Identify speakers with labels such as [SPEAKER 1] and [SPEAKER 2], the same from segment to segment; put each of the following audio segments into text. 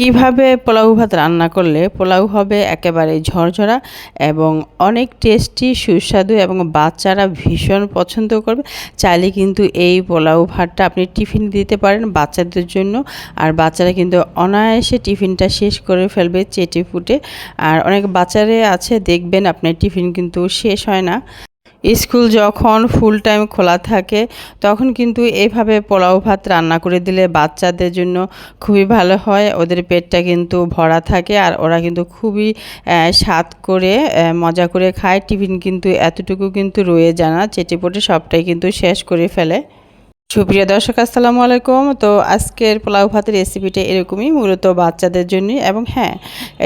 [SPEAKER 1] কীভাবে পোলাও ভাত রান্না করলে পোলাও হবে একেবারে ঝরঝরা এবং অনেক টেস্টি, সুস্বাদু এবং বাচ্চারা ভীষণ পছন্দ করবে, চাইলে কিন্তু এই পোলাও ভাতটা আপনি টিফিন দিতে পারেন বাচ্চাদের জন্য। আর বাচ্চারা কিন্তু অনায়াসে টিফিনটা শেষ করে ফেলবে চেটে ফুটে আর অনেক বাচ্চারা আছে, দেখবেন আপনার টিফিন কিন্তু শেষ হয় না। স্কুল যখন ফুল টাইম খোলা থাকে, তখন কিন্তু এইভাবে পোলাও ভাত রান্না করে দিলে বাচ্চাদের জন্য খুবই ভালো হয়। ওদের পেটটা কিন্তু ভরা থাকে আর ওরা কিন্তু খুবই স্বাদ করে মজা করে খায়। টিফিন কিন্তু এতটুকু কিন্তু রয়ে যায় না, চেটেপটে সবটাই কিন্তু শেষ করে ফেলে। সুপ্রিয় দর্শক, আসসালামু আলাইকুম। তো আজকের পোলাও ভাতের রেসিপিটা এরকমই, মূলত বাচ্চাদের জন্যই। এবং হ্যাঁ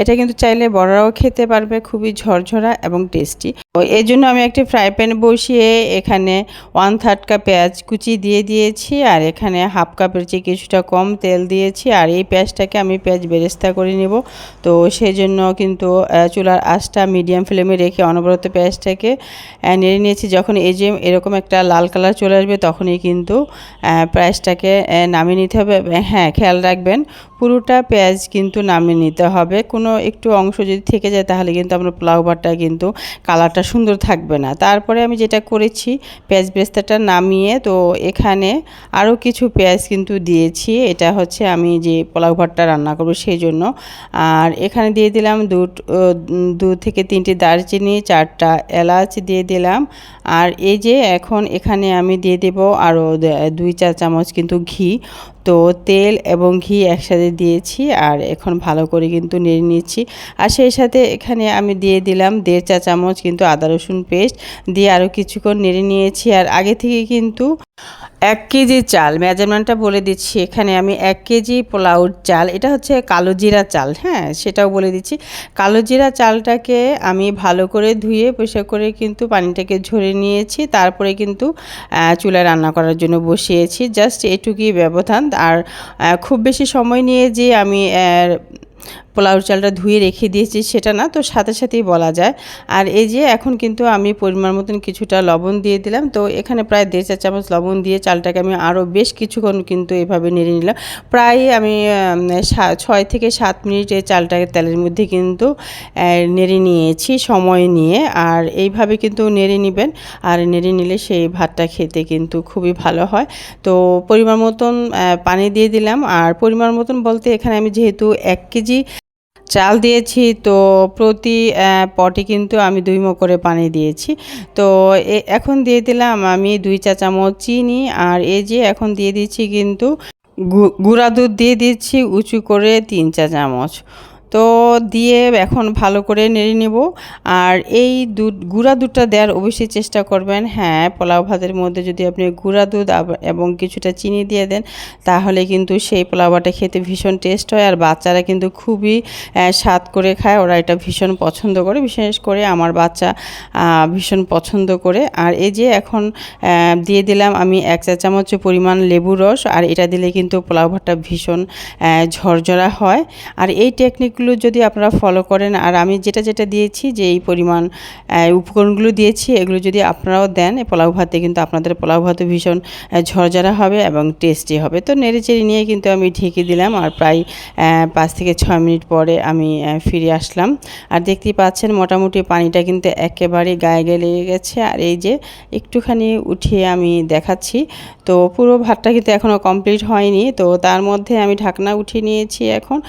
[SPEAKER 1] এটা কিন্তু চাইলে বড়রাও খেতে পারবে, খুবই ঝরঝরা এবং টেস্টি এই জন্য আমি একটি ফ্রাই প্যান বসিয়ে এখানে ওয়ান থার্ড কাপ পেঁয়াজ কুচি দিয়ে দিয়েছি আর এখানে হাফ কাপের চেয়ে কিছুটা কম তেল দিয়েছি আর এই পেঁয়াজটাকে আমি পেঁয়াজ বেরেস্তা করে নেব। তো সেই জন্য কিন্তু চুলার আঁচটা মিডিয়াম ফ্লেমে রেখে অনবরত পেঁয়াজটাকে নেড়ে নিয়েছি। যখন এই যে এরকম একটা লাল কালার চলে আসবে তখনই কিন্তু পেঁয়াজটাকে নামিয়ে নিতে হবে। হ্যাঁ খেয়াল রাখবেন, পুরোটা পেঁয়াজ কিন্তু নামিয়ে নিতে হবে। কোনো একটু অংশ যদি থেকে যায় তাহলে কিন্তু আপনার পোলাও কিন্তু কালারটা সুন্দর থাকবে না। তারপরে আমি যেটা করেছি, পেঁয়াজ বেস্তাটা নামিয়ে তো এখানে আরও কিছু পেঁয়াজ কিন্তু দিয়েছি। এটা হচ্ছে আমি যে পোলাও ভাতটা রান্না করব সেই জন্য। আর এখানে দিয়ে দিলাম দু দু থেকে তিনটি দারচিনি, চারটা এলাচ দিয়ে দিলাম। আর এই যে এখন এখানে আমি দিয়ে দেব আরও দুই চা চামচ কিন্তু ঘি। তো তেল এবং ঘি একসাথে দিয়েছি আর এখন ভালো করে কিন্তু নেড়ে নিচ্ছি। আর সেই সাথে এখানে আমি দিয়ে দিলাম দেড় চা চামচ কিন্তু আদা রসুন পেস্ট দিয়ে আরও কিছুক্ষণ নেড়ে নিয়েছি। আর আগে থেকে কিন্তু এক কেজি চাল, মেজারমেন্টটা বলে দিচ্ছি এখানে আমি এক কেজি পোলাউর চাল, এটা হচ্ছে কালো জিরা চাল হ্যাঁ সেটাও বলে দিচ্ছি। কালো জিরা চালটাকে আমি ভালো করে ধুয়ে পরিষ্কার করে কিন্তু পানিটাকে ঝরে নিয়েছি, তারপরে কিন্তু চুলায় রান্না করার জন্য বসিয়েছি, জাস্ট এটুকুই ব্যবধান। আর খুব বেশি সময় নিয়ে যে আমি পোলাও চালটা ধুয়ে রেখে দিয়েছি, সেটা না, তো সাথে সাথেই বলা যায়। আর এই যে এখন কিন্তু আমি পরিমাণ মতন কিছুটা লবণ দিয়ে দিলাম, তো এখানে প্রায় দেড় চা চামচ লবণ দিয়ে চালটাকে আমি আরও বেশ কিছুক্ষণ কিন্তু এভাবে নেড়ে নিলাম। প্রায় আমি ছয় থেকে সাত মিনিট এই চালটাকে তেলের মধ্যে কিন্তু নেড়ে নিয়েছি সময় নিয়ে। আর এইভাবে কিন্তু নেড়ে নেবেন, আর নেড়ে নিলে সেই ভাতটা খেতে কিন্তু খুবই ভালো হয়। তো পরিমাণ মতন পানি দিয়ে দিলাম, আর পরিমাণ মতন বলতে এখানে আমি যেহেতু এক কেজি চাল দিয়েছি, তো প্রতি পটে কিন্তু আমি দুই মো করে পানি দিয়েছি। তো এখন দিয়ে দিলাম আমি দুই চা চামচ চিনি, আর এই যে এখন দিয়ে দিচ্ছি কিন্তু গুঁড়া দুধ দিয়ে দিচ্ছি উঁচু করে তিন চা চামচ। তো দিয়ে এখন ভালো করে নেড়ে নেব। আর এই দুধ, গুঁড়া দুধটা দেওয়ার অবশ্যই চেষ্টা করবেন। হ্যাঁ পোলাও ভাতের মধ্যে যদি আপনি গুঁড়া দুধ এবং কিছুটা চিনি দিয়ে দেন, তাহলে কিন্তু সেই পোলাও ভাতটা খেতে ভীষণ টেস্ট হয়। আর বাচ্চারা কিন্তু খুবই স্বাদ করে খায়। ওরা এটা ভীষণ পছন্দ করে। বিশেষ করে আমার বাচ্চা ভীষণ পছন্দ করে। আর এই যে এখন দিয়ে দিলাম আমি এক চা চামচ পরিমাণ লেবু রস। আর এটা দিলে কিন্তু পোলাও ভাতটা ভীষণ ঝরঝরা হয়। আর এই টেকনিকগুলো এগুলো যদি আপনারা ফলো করেন, আর আমি যেটা যেটা দিয়েছি, যে এই পরিমাণ উপকরণগুলো দিয়েছি, এগুলো যদি আপনারাও দেন পোলাও ভাতে কিন্তু আপনাদের পোলাও ভাতে ভীষণ ঝরঝরা হবে এবং টেস্টি হবে। তো নেড়ে চেড়ে নিয়ে কিন্তু আমি ঢেকে দিলাম, আর প্রায় পাঁচ থেকে ছয় মিনিট পরে আমি ফিরে আসলাম। আর দেখতেই পাচ্ছেন মোটামুটি পানিটা কিন্তু একেবারে গায়ে গায়ে লেগে গেছে। আর এই যে একটুখানি উঠিয়ে আমি দেখাচ্ছি, তো পুরো ভাতটা কিন্তু এখনও কমপ্লিট হয়নি। তো তার মধ্যে আমি ঢাকনা উঠিয়ে নিয়েছি এখন।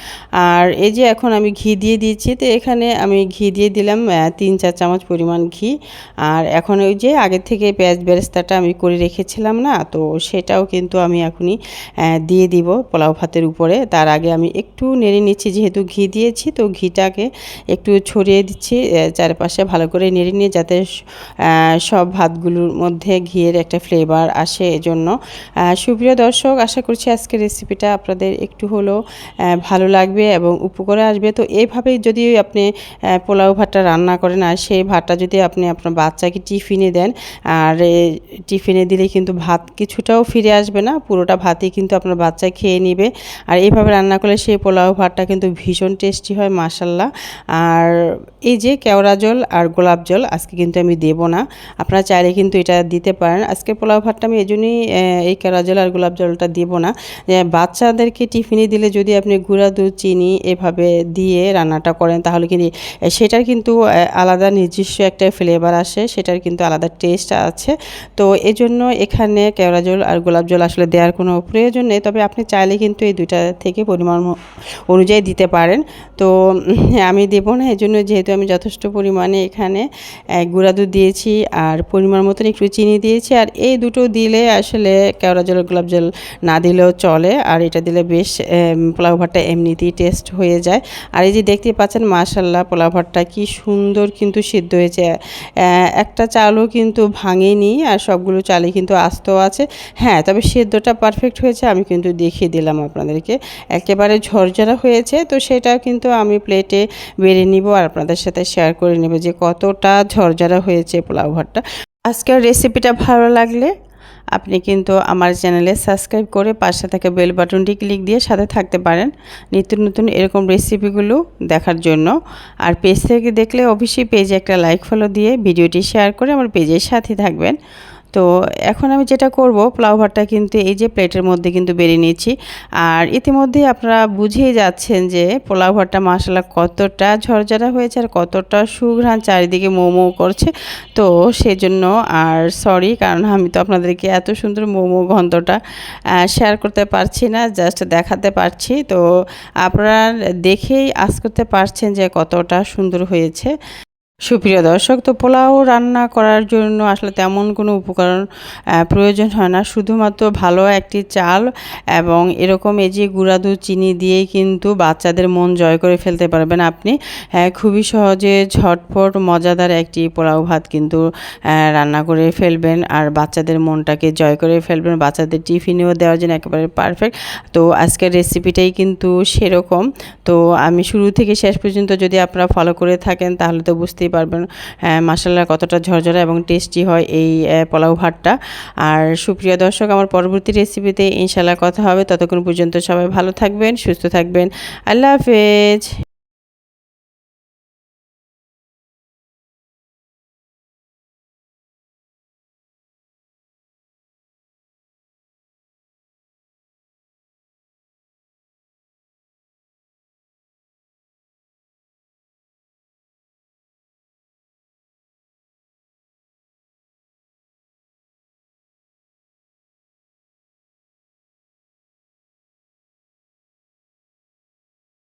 [SPEAKER 1] আর এই যে এখন আমি ঘি দিয়ে দিয়েছি। তো এখানে আমি ঘি দিয়ে দিলাম তিন চার চামচ পরিমাণ ঘি। আর এখন ওই যে আগের থেকে পেঁয়াজ বেরেস্তাটা আমি করে রেখেছিলাম না, তো সেটাও কিন্তু আমি এখনই দিয়ে দিব পোলাও ভাতের উপরে। তার আগে আমি একটু নেড়ে নিচ্ছি, যেহেতু ঘি দিয়েছি, তো ঘিটাকে একটু ছড়িয়ে দিচ্ছি চারপাশে ভালো করে নেড়ে নিয়ে যাতে সব ভাতগুলোর মধ্যে ঘিয়ের একটা ফ্লেভার আসে এজন্য। সুপ্রিয় দর্শক, আশা করছি আজকের রেসিপিটা আপনাদের একটু হলেও ভালো লাগবে এবং উপকারে আসবে। তো এভাবেই যদি আপনি পোলাও ভাতটা রান্না করেন আর সেই ভাতটা যদি আপনি আপনার বাচ্চাকে টিফিনে দেন, আর টিফিনে দিলে কিন্তু ভাত কিছুটাও ফিরে আসবে না, পুরোটা ভাতই কিন্তু আপনার বাচ্চা খেয়ে নেবে। আর এইভাবে রান্না করলে সেই পোলাও ভাতটা কিন্তু ভীষণ টেস্টি হয় মাসাল্লাহ আর এই যে কেওড়া জল আর গোলাপ জল আজকে কিন্তু আমি দেব না। আপনারা চাইলে কিন্তু এটা দিতে পারেন। আজকে পোলাও ভাতটা আমি এই জন্যই এই কেওড়া জল আর গোলাপ জলটা দেব না। বাচ্চাদেরকে টিফিনে দিলে যদি আপনি গুঁড়া দুধ, চিনি এভাবে দিয়ে রান্নাটা করেন, তাহলে কিন্তু সেটার কিন্তু আলাদা নিজস্ব একটা ফ্লেভার আসে, সেটার কিন্তু আলাদা টেস্ট আছে। তো এই জন্য এখানে কেওড়া জল আর গোলাপ জল আসলে দেওয়ার কোনো প্রয়োজন নেই। তবে আপনি চাইলে কিন্তু এই দুইটা থেকে পরিমাণ অনুযায়ী দিতে পারেন। তো আমি দেবো না। এই জন্য যেহেতু আমি যথেষ্ট পরিমাণে এখানে গুঁড়া দুধ দিয়েছি আর পরিমাণ মতন একটু চিনি দিয়েছি। আর এই দুটো দিলে আসলে কেওড়া জল, গোলাপ জল না দিলেও চলে। আর এটা দিলে বেশ পোলাও ভাতটা এমনিতেই টেস্ট হয়ে যায়। আর এই যে দেখতে পাচ্ছেন মাশাল্লাহ পোলাও ভাতটা কি সুন্দর কিন্তু সিদ্ধ হয়েছে। একটা চালও কিন্তু ভাঙেনি আর সবগুলো চালই কিন্তু আস্ত আছে। হ্যাঁ তবে সেদ্ধটা পারফেক্ট হয়েছে, আমি কিন্তু দেখিয়ে দিলাম আপনাদেরকে। একেবারে ঝরঝরা হয়েছে, তো সেটা কিন্তু আমি প্লেটে বেড়ে নিব আর আপনাদের সাথে শেয়ার করে নেব যে কতটা ঝরঝরা হয়েছে পোলাও ভাতটা। আজকের রেসিপিটা ভালো লাগলে আপনি কিন্তু আমার চ্যানেলে সাবস্ক্রাইব করে পাশে থাকা বেল বাটনটি ক্লিক দিয়ে সাথে থাকতে পারেন নিত্য নতুন এরকম রেসিপিগুলো দেখার জন্য। আর পেজ থেকে দেখলে অবশ্যই পেজে একটা লাইক ফলো দিয়ে ভিডিওটি শেয়ার করে আমার পেজের সাথে থাকবেন। তো এখন আমি যেটা করব, পোলাও কিন্তু এই যে প্লেটের মধ্যে কিন্তু বেরিয়ে নিয়েছি। আর ইতিমধ্যে আপনারা বুঝেই যাচ্ছেন যে পোলাও ভাতটা মশলা কতটা ঝরঝরা হয়েছে আর কতটা সুঘ্রাণ চারিদিকে মোমো করছে। তো সেজন্য আর সরি, কারণ আমি তো আপনাদেরকে এত সুন্দর মোমো গন্ধটা শেয়ার করতে পারছি না জাস্ট দেখাতে পারছি। তো আপনারা দেখেই আজ করতে পারছেন যে কতটা সুন্দর হয়েছে। সুপ্রিয় দর্শক তো পোলাও রান্না করার জন্য আসলে তেমন কোনো উপকরণ প্রয়োজন হয় না। শুধুমাত্র ভালো একটি চাল এবং এরকম এই যে গুঁড়া দুধ চিনি দিয়েই কিন্তু বাচ্চাদের মন জয় করে ফেলতে পারবেন আপনি। হ্যাঁ, খুবই সহজে ঝটপট মজাদার একটি পোলাও ভাত কিন্তু রান্না করে ফেলবেন আর বাচ্চাদের মনটাকে জয় করে ফেলবেন। বাচ্চাদের টিফিনেও দেওয়ার জন্য একেবারে পারফেক্ট তো আজকের রেসিপিটাই কিন্তু সেরকম। তো আমি শুরু থেকে শেষ পর্যন্ত যদি আপনারা ফলো করে থাকেন তাহলে তো বুঝতেই পারবেন মাসাল্লা কতটা ঝরঝরা এবং টেস্টি হয় এই পোলাও ভাতটা। আর সুপ্রিয় দর্শক, আমার পরবর্তী রেসিপিতে ইনশাল্লাহ কথা হবে। ততক্ষণ পর্যন্ত সবাই ভালো থাকবেন, সুস্থ থাকবেন। আল্লাহ হাফেজ।